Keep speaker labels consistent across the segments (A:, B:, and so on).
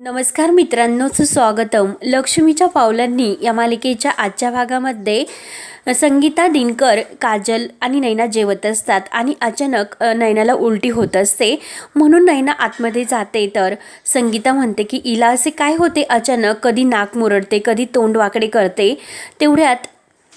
A: नमस्कार मित्रांनो सुस्वागतम. लक्ष्मीच्या पावलांनी या मालिकेच्या आजच्या भागामध्ये संगीता दिनकर काजल आणि नैना जेवत असतात आणि अचानक नैनाला उलटी होत असते. म्हणून नैना आतमध्ये जाते. तर संगीता म्हणते की इला असे काय होते अचानक? कधी नाक मुरडते कधी तोंड वाकडे करते. तेवढ्यात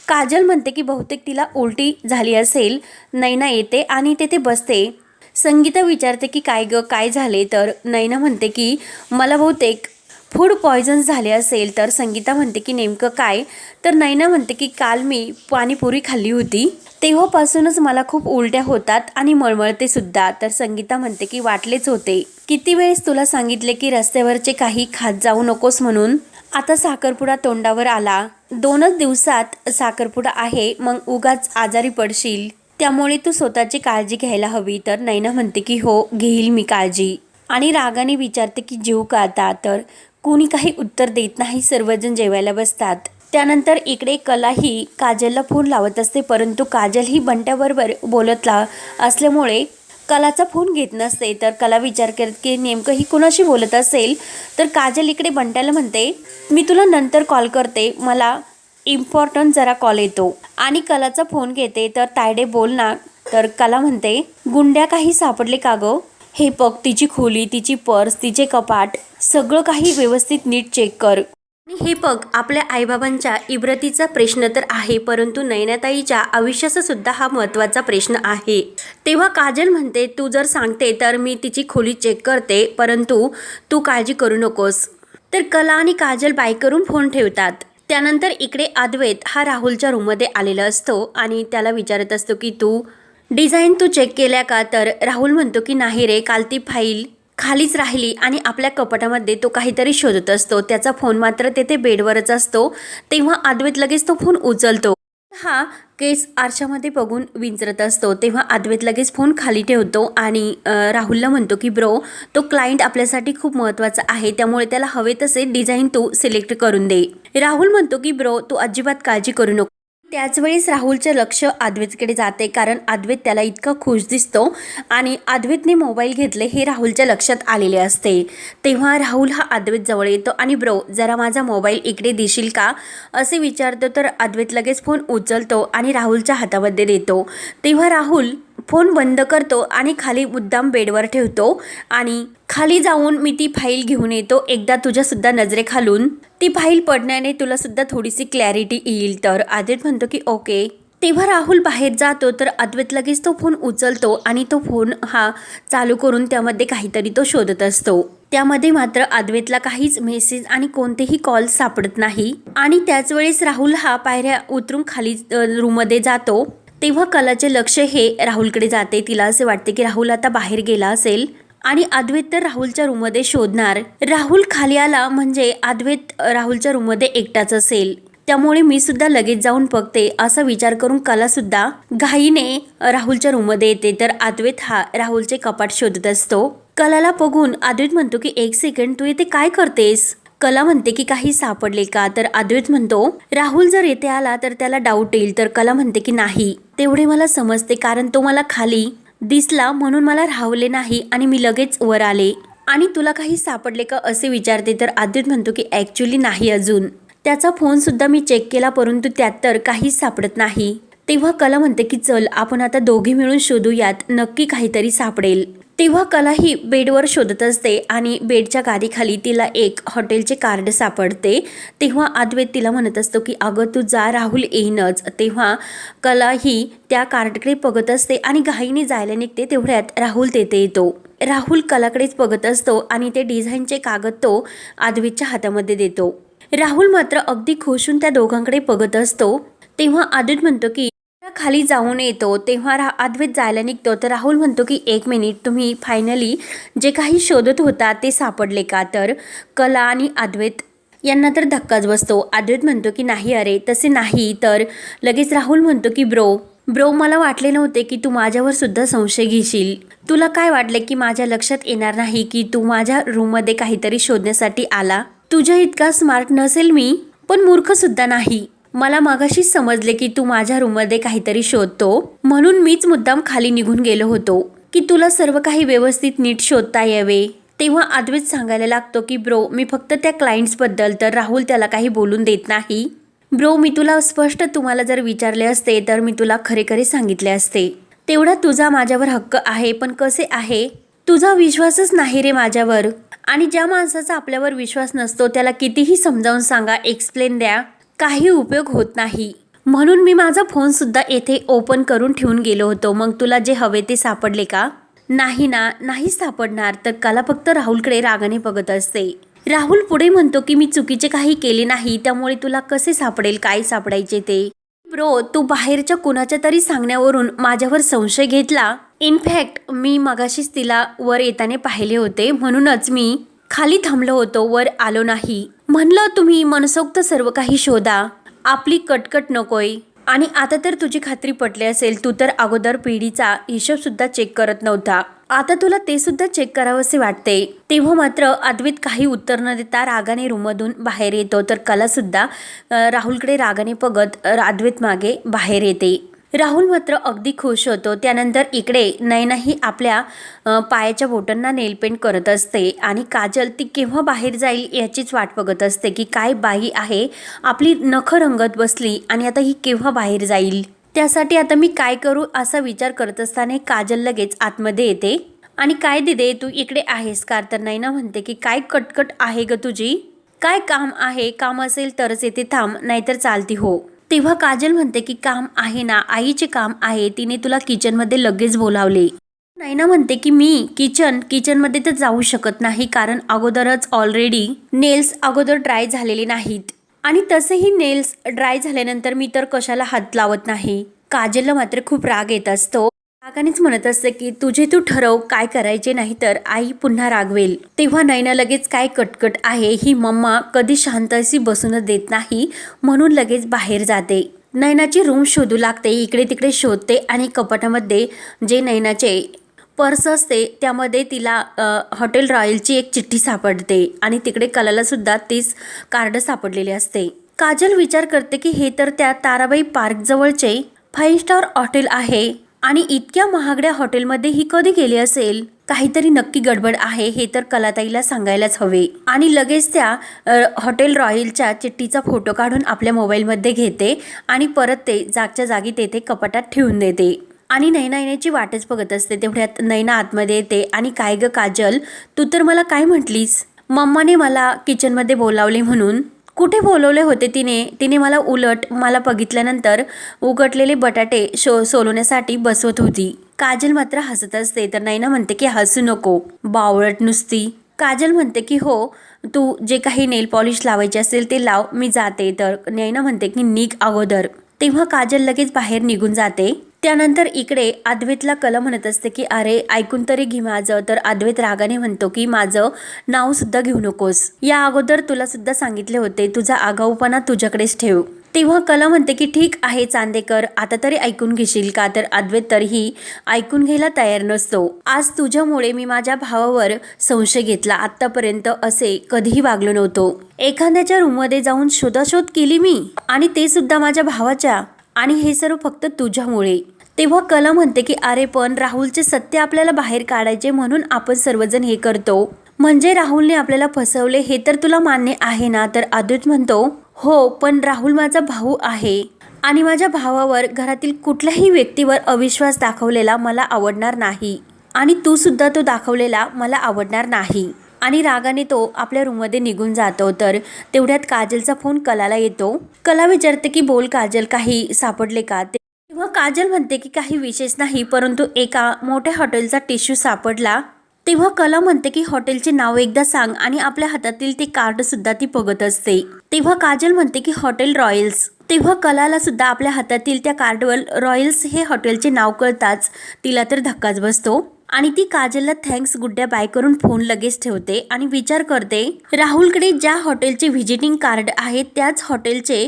A: काजल म्हणते की बहुतेक तिला उलटी झाली असेल. नैना येते आणि तेथे बसते. संगीता विचारते की काय ग काय झाले? तर नैना म्हणते की मला बहुतेक फूड पॉयझन झाले असेल. तर संगीता म्हणते की नेमकं काय? तर नैना म्हणते की काल मी पाणीपुरी खाल्ली होती. तेव्हापासूनच मला खूप उलट्या होतात आणि मळमळते सुद्धा. तर संगीता म्हणते की वाटलेच होते. किती वेळेस तुला सांगितले की रस्त्यावरचे काही खात जाऊ नकोस म्हणून? आता साखरपुडा तोंडावर आला. दोनच दिवसात साखरपुडा आहे मग उगाच आजारी पडशील. त्यामुळे तू स्वतःची काळजी घ्यायला हवी. तर नैना म्हणते की हो घेईल मी काळजी. आणि रागाने विचारते की जीव का आता? तर कोणी काही उत्तर देत नाही. सर्वजण जेवायला बसतात. त्यानंतर इकडे कला ही काजलला फोन लावत असते परंतु काजल ही बंट्याबरोबर बोलत ला असल्यामुळे कलाचा फोन घेत नसते. तर कला विचार करत की नेमकं ही कुणाशी बोलत असेल? तर काजल इकडे बंट्याला म्हणते मी तुला नंतर कॉल करते. मला इम्पॉर्टंट जरा कॉल येतो. आणि कलाचा फोन घेते तर तायडे बोल ना. तर कला म्हणते गुंड्या काही सापडले का गं? हे बघ तिची खोली तिची पर्स तिचे कपाट सगळं काही व्यवस्थित नीट चेक कर. आणि हे बघ आपल्या आईबाबांच्या इब्रतीचा प्रश्न तर आहे परंतु नयनाताईच्या आयुष्याचा सुद्धा हा महत्त्वाचा प्रश्न आहे. तेव्हा काजल म्हणते तू जर सांगते तर मी तिची खोली चेक करते परंतु तू काळजी करू नकोस. तर कला आणि काजल बाय करून फोन ठेवतात. त्यानंतर इकडे अद्वैत हा राहुलच्या रूममध्ये आलेला असतो आणि त्याला विचारत असतो की तू डिझाईन तू चेक केल्या का? तर राहुल म्हणतो की नाही रे काल ती फाईल खालीच राहिली आणि आपल्या कपाटामध्ये तो काहीतरी शोधत असतो. त्याचा फोन मात्र तेथे बेडवरच असतो. तेव्हा अद्वैत लगेच तो फोन उचलतो. हा केस आरशामध्ये बघून विंचरत असतो तेव्हा अद्वैत लगेच फोन खाली ठेवतो आणि राहुलला म्हणतो की ब्रो तो क्लायंट आपल्यासाठी खूप महत्त्वाचा आहे त्यामुळे त्याला हवे तसे डिझाईन तू सिलेक्ट करून दे. राहुल म्हणतो की ब्रो तू अजिबात काळजी करू नको. त्याचवेळीस राहुलचे लक्ष अद्वैतकडे जाते कारण अद्वैत त्याला इतका खुश दिसतो आणि अद्वैतने मोबाईल घेतले हे राहुलच्या लक्षात आलेले असते. तेव्हा राहुल हा अद्वैत जवळ येतो आणि ब्रो जरा माझा मोबाईल इकडे देशील का? असे विचारतो तर अद्वैत लगेच फोन उचलतो आणि राहुलच्या हातामध्ये देतो. तेव्हा राहुल फोन बंद करतो आणि खाली मुद्दाम बेडवर ठेवतो आणि खाली जाऊन मी ती फाईल घेऊन येतो. एकदा तुझ्यासुद्धा नजरेखालून. ती फाईल पडण्याने तुलासुद्धा थोडीशी क्लॅरिटी येईल. तर आदित म्हणतो की ओके. तेव्हा राहुल बाहेर जातो तर अद्वैत लगेच तो फोन उचलतो आणि तो फोन हा चालू करून त्यामध्ये काहीतरी तो शोधत असतो. त्यामध्ये मात्र अद्वैतला काहीच मेसेज आणि कोणतेही कॉल सापडत नाही. आणि त्याच वेळेस राहुल हा पायऱ्या उतरून खाली रूममध्ये जातो. तेव्हा कलाचे लक्ष हे राहुलकडे जाते. तिला असे वाटते की राहुल आता बाहेर गेला असेल. आणि अद्वैत तर राहुलच्या रूममध्ये शोधणार. राहुल खाली आला म्हणजे अद्वैत राहुलच्या रूममध्ये एकटाच असेल. त्यामुळे मी सुद्धा लगेच जाऊन बघते असा विचार करून कला सुद्धा घाईने राहुलच्या रूममध्ये येते. तर अद्वैत हा राहुलचे कपाट शोधत असतो. कलाला बघून अद्वैत म्हणतो की एक सेकंड तू इथे काय करतेस? कला म्हणते की काही सापडले का? तर अद्वैत म्हणतो राहुल जर येथे आला तर त्याला डाऊट येईल तर कला म्हणते की नाही. तेवढे मला समजते कारण तो मला खाली दिसला म्हणून मला राहवले नाही आणि मी लगेच वर आले. आणि तुला काही सापडले का असे विचारते तर अद्वित म्हणतो की ॲक्च्युली नाही अजून. त्याचा फोन सुद्धा मी चेक केला परंतु त्यात तर काहीच सापडत नाही. तेव्हा कला म्हणते की चल आपण आता दोघे मिळून शोधूयात नक्की काहीतरी सापडेल. तेव्हा कला ही बेडवर शोधत असते आणि बेडच्या गादीखाली तिला एक हॉटेलचे कार्ड सापडते. तेव्हा अद्वैत तिला म्हणत असतो की अगं तू जा राहुल येईनच. तेव्हा कला ही त्या कार्डकडे बघत असते आणि घाईने जायला निघते. तेवढ्यात राहुल तेथे येतो. राहुल कलाकडेच बघत असतो आणि ते डिझाईनचे कागद तो अद्वैतच्या हातामध्ये देतो. राहुल मात्र अगदी खुशून त्या दोघांकडे बघत असतो. तेव्हा आदित म्हणतो की खाली जाऊन येतो तेव्हा रा अद्वैत जायला निघतो. तर राहुल म्हणतो की एक मिनिट तुम्ही फायनली जे काही शोधत होता ते सापडले का? तर कला आणि अद्वैत यांना तर धक्काच बसतो. अद्वैत म्हणतो की नाही अरे तसे नाही. तर लगेच राहुल म्हणतो की ब्रो ब्रो मला वाटले नव्हते की तू माझ्यावर सुद्धा संशय घेशील. तुला काय वाटले की माझ्या लक्षात येणार नाही की तू माझ्या रूममध्ये काहीतरी शोधण्यासाठी आला? तुझ्या इतका स्मार्ट नसेल मी पण मूर्ख सुद्धा नाही. मला मगाशीच समजले की तू माझ्या रूममध्ये काहीतरी शोधतो. म्हणून मीच मुद्दाम खाली निघून गेलो होतो. की तुला सर्व काही व्यवस्थित नीट शोधता यावे? तेव्हा अद्वैत सांगायला लागतो की ब्रो मी फक्त त्या क्लायंट्सबद्दल तर राहुल त्याला काही बोलून देत नाही. ब्रो मी तुला स्पष्ट तुम्हाला जर विचारले असते तर मी तुला खरे खरे सांगितले असते. तेवढा तुझा माझ्यावर हक्क आहे पण कसे आहे? तुझा विश्वासच नाही रे माझ्यावर. आणि ज्या माणसाचा आपल्यावर विश्वास नसतो त्याला कितीही समजावून सांगा एक्सप्लेन द्या. काही उपयोग होत नाही. म्हणून मी माझा फोनसुद्धा येथे ओपन करून ठेवून गेलो होतो. मग तुला जे हवे ते सापडले का? नाही ना नाही सापडणार. तर कला फक्त राहुलकडे रागाने बघत असते. राहुल पुढे म्हणतो की मी चुकीचे काही केले नाही. त्यामुळे तुला कसे सापडेल? काय सापडायचे ते? ब्रो तू बाहेरच्या कुणाच्या तरी सांगण्यावरून माझ्यावर संशय घेतला? इनफॅक्ट मी मगाशीच तिला वर येताना पाहिले होते. म्हणूनच मी खाली थांबलो होतो. वर आलो नाही. म्हणलं तुम्ही मनसोक्त सर्व काही शोधा. आपली कटकट नकोय. आणि आता तर तुझी खात्री पटली असेल तू तर अगोदर पिढीचा हिशोब सुद्धा चेक करत नव्हता. आता तुला ते सुद्धा चेक करावंसे वाटते. तेव्हा मात्र अद्वित काही उत्तर न देता रागाने रूममधून बाहेर येतो तर कला सुद्धा राहुलकडे रागाने बघत अद्वित मागे बाहेर येते. राहुल मात्र अगदी खुश होतो. त्यानंतर इकडे नयनाही आपल्या पायाच्या बोटांना नेलपेंट करत असते आणि काजल ती केव्हा बाहेर जाईल याचीच वाट बघत असते की काय बाई आहे. आपली नखं रंगत बसली आणि आता ही केव्हा बाहेर जाईल? त्यासाठी आता मी काय करू असा विचार करत असताना काजल लगेच आतमध्ये येते. आणि काय दिदे तू इकडे आहेस का? तर नैना म्हणते की काय कटकट आहे ग तुझी? काय काम आहे? काम असेल तरच येते थांब नाहीतर चालती हो. तेव्हा काजल म्हणते की काम आहे ना आईचे काम आहे तिने तुला किचनमध्ये लगेच बोलावले. नैना म्हणते की मी किचन किचनमध्ये तर जाऊ शकत नाही कारण अगोदरच ऑलरेडी नेल्स अगोदर ड्राय झालेले नाहीत. आणि तसेही नेल्स ड्राय झाल्यानंतर मी तर कशाला हात लावत नाही. काजलला मात्र खूप राग येत असतो. रागानेच म्हणत असते की तुझे तू ठरव काय करायचे नाही तर आई पुन्हा रागवेल. तेव्हा नैना लगेच काय कटकट आहे ही मम्मा कधी शांत अशी बसूनच देत नाही म्हणून लगेच बाहेर जाते. नैनाची रूम शोधू लागते इकडे तिकडे शोधते आणि कपाटामध्ये जे नैनाचे पर्स असते त्यामध्ये तिला हॉटेल रॉयलची एक चिठ्ठी सापडते आणि तिकडे कलालासुद्धा तीच कार्ड सापडलेले असते. काजल विचार करते की हे तर त्या ताराबाई पार्कजवळचे फाईव्ह स्टार हॉटेल आहे. आणि इतक्या महागड्या हॉटेलमध्ये ही कधी गेली असेल? काहीतरी नक्की गडबड आहे हे तर कलाताईला सांगायलाच हवे. आणि लगेच त्या हॉटेल रॉयलच्या चिठ्ठीचा फोटो काढून आपल्या मोबाईलमध्ये घेते आणि परत ते जागच्या जागी तेथे कपाटात ठेवून देते. आणि नैना येण्याची वाटच बघत असते तेवढ्यात नैना आतमध्ये येते आणि काय ग काजल तू तर मला काय म्हटलीस? मम्माने मला किचनमध्ये बोलावले म्हणून कुठे बोलवले होते तिने? तिने मला उलट मला बघितल्यानंतर उघडलेले बटाटे शो सोलवण्यासाठी बसवत होती. काजल मात्र हसत असते तर नाही ना म्हणते की हसू नको बावळट नुसती. काजल म्हणते की हो तू जे काही नेल पॉलिश लावायचे असेल ते लाव मी जाते. तर नैना म्हणते की निघ अगोदर. तेव्हा काजल लगेच बाहेर निघून जाते. त्यानंतर इकडे अद्वैतला कला म्हणत असते की अरे ऐकून तरी घे माझं. तर अद्वैत रागाने म्हणतो की माझं नाव सुद्धा घेऊ नकोस. या अगोदर तुला सुद्धा सांगितले होते तुझा आगाऊपणा तुझ्याकडेच ठेव. तेव्हा कला म्हणते की ठीक आहे चांदेकर आता तरी ऐकून घेशील का? तर अद्वैत तरीही ऐकून घ्यायला तयार नसतो. आज तुझ्यामुळे मी माझ्या भावावर संशय घेतला. आतापर्यंत असे कधीही वागलो नव्हतो. एखाद्याच्या रूममध्ये जाऊन शोधाशोध केली मी आणि ते सुद्धा माझ्या भावाच्या आणि हे सर्व फक्त तुझ्यामुळे. तेव्हा कला म्हणते की अरे पण राहुलचे सत्य आपल्याला बाहेर काढायचे म्हणून आपण सर्वजण हे करतो. म्हणजे राहुलने आपल्याला फसवले हे तर तुला मान्य आहे ना? तर आदित म्हणतो हो पण राहुल माझा भाऊ आहे. आणि माझ्या भावावर घरातील कुठल्याही व्यक्तीवर अविश्वास दाखवलेला मला आवडणार नाही. आणि तू सुद्धा तो दाखवलेला मला आवडणार नाही. आणि रागाने तो आपल्या रूममध्ये निघून जातो. तर तेवढ्यात काजलचा फोन कलाला येतो. कला विचारते की बोल काजल काही सापडले का? ते तेव्हा काजल म्हणते की काही विशेष नाही परंतु एका मोठ्या हॉटेलचा टिश्यू सापडला तेव्हा कला म्हणते की हॉटेलचे नाव एकदा सांग आणि आपल्या हातातील ते कार्ड सुद्धा ती बघत असते. तेव्हा काजल म्हणते की हॉटेल रॉयल्स. तेव्हा कलाला सुद्धा आपल्या हातातील त्या कार्डवर रॉयल्स हे हॉटेलचे नाव कळताच तिला तर धक्काच बसतो. आणि ती काजलला थँक्स गुड्ड्या बाय करून फोन लगेच ठेवते आणि विचार करते राहुलकडे ज्या हॉटेलचे व्हिजिटिंग कार्ड आहे त्याच हॉटेलचे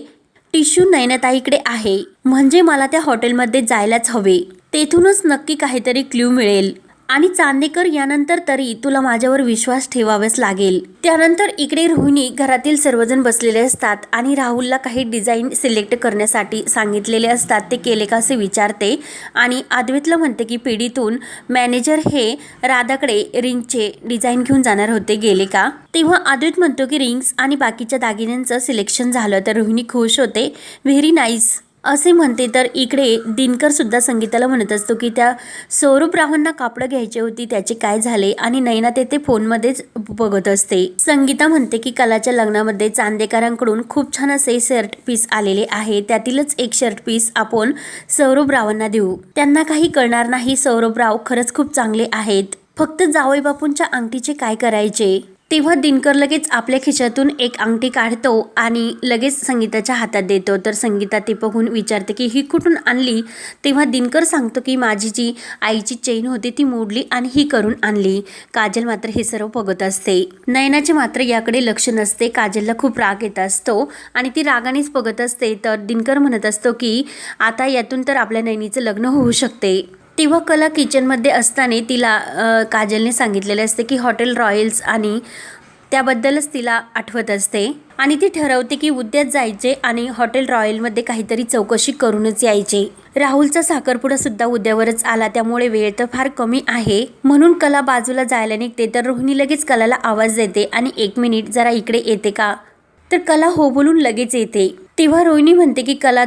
A: टिश्यू नयनताईकडे आहे. म्हणजे मला त्या हॉटेलमध्ये जायलाच हवे. तेथूनच नक्की काहीतरी क्ल्यू मिळेल. आणि चांदेकर यानंतर तरी तुला माझ्यावर विश्वास ठेवावाच लागेल. त्यानंतर इकडे रोहिणी घरातील सर्वजण बसलेले असतात आणि राहुलला काही डिझाईन सिलेक्ट करण्यासाठी सांगितलेले असतात. ते केले का असे विचारते आणि अद्वैतला म्हणते की पिढीतून मॅनेजर हे राधाकडे रिंगचे डिझाईन घेऊन जाणार होते. गेले का? तेव्हा अद्वैत म्हणतो की रिंग्स आणि बाकीच्या दागिन्यांचं सिलेक्शन झालं. तर रोहिणी खुश होते. Very nice. असे म्हणते. तर इकडे दिनकर सुद्धा संगीताला म्हणत असतो की त्या सौरभरावांना कापडं घ्यायची होती त्याचे काय झाले? आणि नैना तेथे फोनमध्येच बघत असते. संगीता म्हणते की कलाच्या लग्नामध्ये चांदेकरांकडून खूप छान असे शर्ट पीस आलेले आहे. त्यातीलच एक शर्ट पीस आपण सौरभ रावांना देऊ. त्यांना काही कळणार नाही सौरभ राव खरंच खूप चांगले आहेत. फक्त जावई बापूंच्या अंगठीचे काय करायचे? तेव्हा दिनकर लगेच आपल्या खिशातून एक अंगठी काढतो आणि लगेच संगीताच्या हातात देतो. तर संगीता ते बघून विचारते की ही कुठून आणली? तेव्हा दिनकर सांगतो की माझी जी आईची चेन होती ती मोडली आणि ही करून आणली. काजल मात्र हे सर्व बघत असते. नयनाचे मात्र याकडे लक्ष नसते. काजलला खूप राग येत असतो आणि ती रागानेच बघत असते. तर दिनकर म्हणत असतो की आता यातून तर आपल्या नयनीचं लग्न होऊ शकते. तेव्हा कला किचनमध्ये असताना तिला काजलने सांगितलेले असते की हॉटेल रॉयल्स आणि त्याबद्दलच तिला आठवत असते. आणि ती ठरवते की उद्याच जायचे आणि हॉटेल रॉयलमध्ये काहीतरी चौकशी करूनच यायचे. राहुलचा साखरपुडा सुद्धा उद्यावरच आला त्यामुळे वेळ तर फार कमी आहे. म्हणून कला बाजूला जायला निघते तर रोहिणी लगेच कलाला आवाज देते आणि एक मिनिट जरा इकडे येते का? तर कला हो बोलून लगेच येते. तेव्हा रोहिणी म्हणते की कला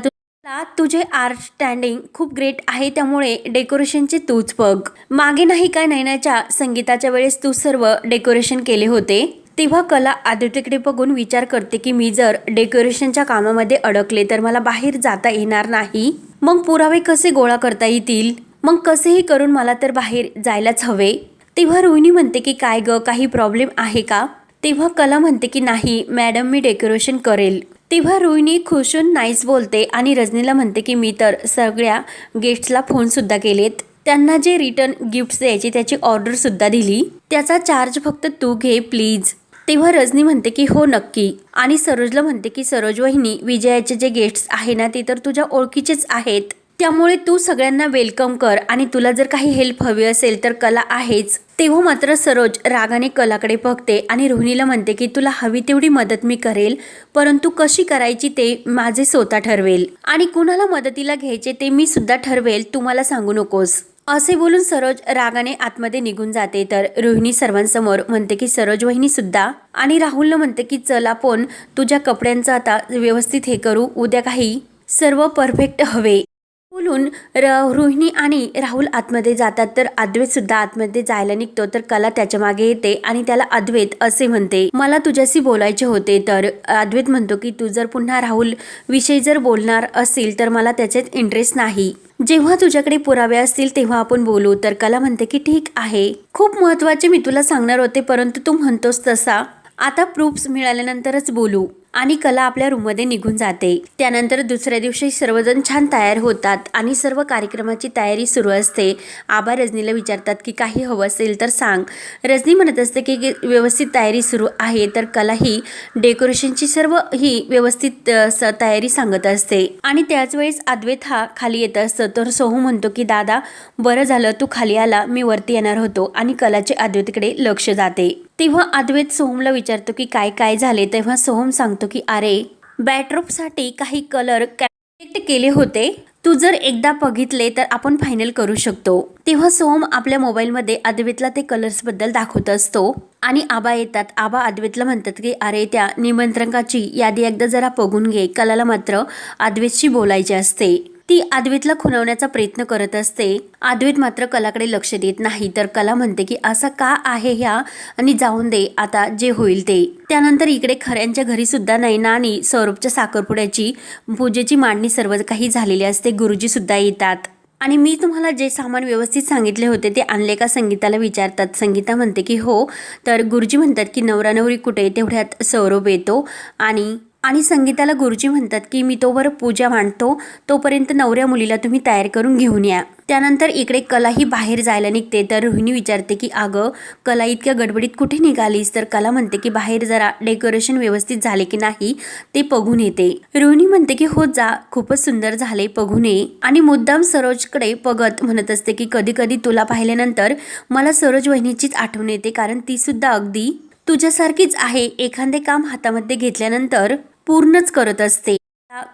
A: आता तुझे आर्ट स्टँडिंग खूप ग्रेट आहे त्यामुळे डेकोरेशनचे तूच बघ. मागे नाही काय नैनाच्या संगीताच्या वेळेस तू सर्व डेकोरेशन केले होते? तेव्हा कला आदित्यकडे बघून विचार करते की मी जर डेकोरेशनच्या कामामध्ये अडकले तर मला बाहेर जाता येणार नाही? मग पुरावे कसे गोळा करता येतील? मग कसेही करून मला तर बाहेर जायलाच हवे? तेव्हा रोहिणी म्हणते की काय ग काही प्रॉब्लेम आहे का? तेव्हा कला म्हणते की नाही मॅडम मी डेकोरेशन करेल. तेव्हा रोहिणी खुशून नाईस बोलते आणि रजनीला म्हणते की मी तर सगळ्या गेस्टला फोनसुद्धा केलेत. त्यांना जे रिटर्न गिफ्ट्स द्यायचे त्याची ऑर्डरसुद्धा दिली. त्याचा चार्ज फक्त तू घे प्लीज. तेव्हा रजनी म्हणते की हो नक्की. आणि सरोजला म्हणते की सरोज वहिनी विजयाचे जे गेस्ट्स आहे ना ते तर तुझ्या ओळखीचेच आहेत. त्यामुळे तू सगळ्यांना वेलकम कर आणि तुला जर काही हेल्प हवी असेल तर कला आहेच. तेव्हा मात्र सरोज रागाने कलाकडे बघते आणि रोहिणीला म्हणते की तुला हवी तेवढी मदत मी करेल परंतु कशी करायची ते माझे स्वतः ठरवेल. आणि कुणाला मदतीला घ्यायचे ते मी सुद्धा ठरवेल तुम्हाला सांगू नकोस. असे बोलून सरोज रागाने आतमध्ये निघून जाते. तर रोहिणी सर्वांसमोर म्हणते की सरोज वहिनी सुद्धा. आणि राहुलला म्हणते की चल आपण तुझ्या कपड्यांचं आता व्यवस्थित हे करू उद्या काही सर्व परफेक्ट हवे. बोलून र रोहिणी आणि राहुल आतमध्ये जातात तर अद्वैत सुद्धा आतमध्ये जायला निघतो तर कला त्याच्यामागे येते आणि त्याला अद्वैत असे म्हणते मला तुझ्याशी बोलायचे होते तर अद्वैत म्हणतो की तू जर पुन्हा राहुल विषयी जर बोलणार असेल तर मला त्याच्यात इंटरेस्ट नाही. जेव्हा तुझ्याकडे पुरावे असतील तेव्हा आपण बोलू. तर कला म्हणते की ठीक आहे. खूप महत्त्वाचे मी तुला सांगणार होते परंतु तू म्हणतोस तसा. आता प्रूफ्स मिळाल्यानंतरच बोलू. आणि कला आपल्या रूममध्ये निघून जाते. त्यानंतर दुसऱ्या दिवशी सर्वजण छान तयार होतात आणि सर्व कार्यक्रमाची तयारी सुरू असते. आबा रजनीला विचारतात की काही हवं असेल तर सांग. रजनी म्हणत असते की की व्यवस्थित तयारी सुरू आहे. तर कला ही डेकोरेशनची सर्व ही व्यवस्थित स- तयारी सांगत असते. आणि त्याच वेळेस अद्वैत हा खाली येत असतं. तर सोहू म्हणतो की दादा बरं झालं तू खाली आला. मी वरती येणार होतो. आणि कलाचे अद्वैतकडे लक्ष जाते. तेव्हा अद्वैत सोहमला विचारतो की काय काय झाले? तेव्हा सोहम सांगतो की अरे बॅटरूपसाठी काही कलर कॅलेक्ट केले होते. तू जर एकदा बघितले तर आपण फायनल करू शकतो. तेव्हा सोहम आपल्या मोबाईलमध्ये अद्वैतला ते कलर्सबद्दल दाखवत असतो आणि आबा येतात. आबा अद्वैतला म्हणतात की अरे त्या निमंत्रकाची यादी एकदा जरा बघून घे. कलाला मात्र अद्वैतशी बोलायचे असते. ती अद्वैतला खुनावण्याचा प्रयत्न करत असते. अद्वैत मात्र कलाकडे लक्ष देत नाही. तर कला म्हणते की असं का आहे ह्या? आणि जाऊन दे. आता जे होईल ते. त्यानंतर इकडे खऱ्यांच्या घरी सुद्धा नैना आणि सौरभच्या साखरपुड्याची पूजेची मांडणी सर्व काही झालेली असते. गुरुजी सुद्धा येतात. आणि मी तुम्हाला जे सामान व्यवस्थित सांगितले होते ते आणले का संगीताला विचारतात. संगीता म्हणते की हो. तर गुरुजी म्हणतात की नवरा नवरी कुठे? तेवढ्यात सौरभ येतो आणि आणि संगीताला गुरुजी म्हणतात की मी तोवर पूजा मांडतो तोपर्यंत नवऱ्या मुलीला तुम्ही तयार करून घेऊन या. त्यानंतर इकडे कला ही बाहेर जायला निघते. तर रोहिणी विचारते की अगं कला इतक्या गडबडीत कुठे निघालीस? तर कला म्हणते की बाहेर जरा डेकोरेशन व्यवस्थित झाले की नाही ते बघून येते. रोहिणी म्हणते की हो जा खूपच सुंदर झाले बघून ये. आणि मुद्दाम सरोजकडे बघत म्हणत असते की कधी कधी तुला पाहिल्यानंतर मला सरोज वहिनीचीच आठवण येते कारण ती सुद्धा अगदी तुझ्यासारखीच आहे. एखादे काम हातामध्ये घेतल्यानंतर पूर्णच करत असते.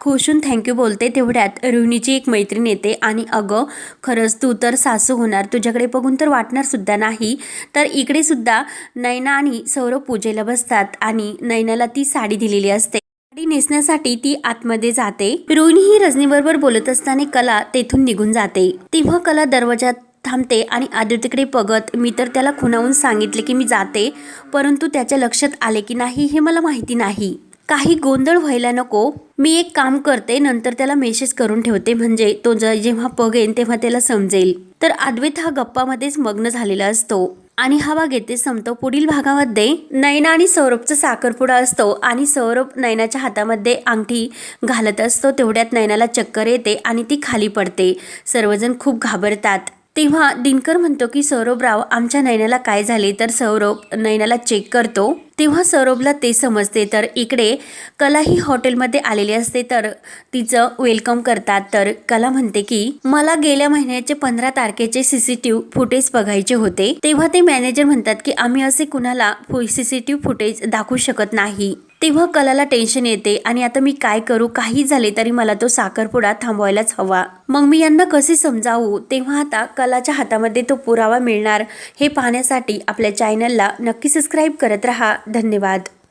A: खुशून थँक्यू बोलते तेवढ्यात रोहिणीची एक मैत्रीण येते आणि अगं खरंच तू तर सासू होणार तुझ्याकडे बघून तर वाटणार सुद्धा नाही. तर इकडे सुद्धा नैना आणि सौरभ पूजेला बसतात आणि नैनाला ती साडी दिलेली असते. साडी नेसण्यासाठी ती आतमध्ये जाते. रोहिणी ही रजनीबरोबर बोलत असताना कला तेथून निघून जाते. तेव्हा कला दरवाजात थांबते आणि आदित्यकडे बघत मी तर त्याला खुणावून सांगितले की मी जाते परंतु त्याच्या लक्षात आले की नाही हे मला माहिती नाही. काही गोंधळ व्हायला नको. मी एक काम करते नंतर त्याला मेसेज करून ठेवते. म्हणजे तो जेव्हा बघेन तेव्हा त्याला समजेल. तर अद्वैत हा गप्पामध्येच मग्न झालेला असतो. आणि हा भाग येथे संपतो. पुढील भागामध्ये नयना आणि सौरभचा साखरपुडा असतो. आणि सौरभ नयनाच्या हातामध्ये अंगठी घालत असतो. तेवढ्यात नयनाला चक्कर येते आणि ती खाली पडते. सर्वजण खूप घाबरतात. तेव्हा दिनकर म्हणतो की सौरभराव आमच्या नयनाला काय झाले? तर सौरभ नयनाला चेक करतो. तेव्हा सौरभला ते समजते. तर इकडे कला ही हॉटेलमध्ये आलेली असते. तर तिचं वेलकम करतात. तर कला म्हणते की मला गेल्या महिन्याचे पंधरा तारखेचे सीसीटीव्ह फुटेज बघायचे होते. तेव्हा ते मॅनेजर म्हणतात की आम्ही असे कुणाला सीसीटीव्ह फुटेज दाखवू शकत नाही. तेव्हा कलाला टेन्शन येते. आणि आता मी काय करू? काही झाले तरी मला तो साखरपुडा थांबवायलाच हवा. मग मी यांना कसे समजावू? तेव्हा आता कलाच्या हातामध्ये तो पुरावा मिळणार. हे पाहण्यासाठी आपल्या चॅनलला नक्की सबस्क्राईब करत राहा. धन्यवाद.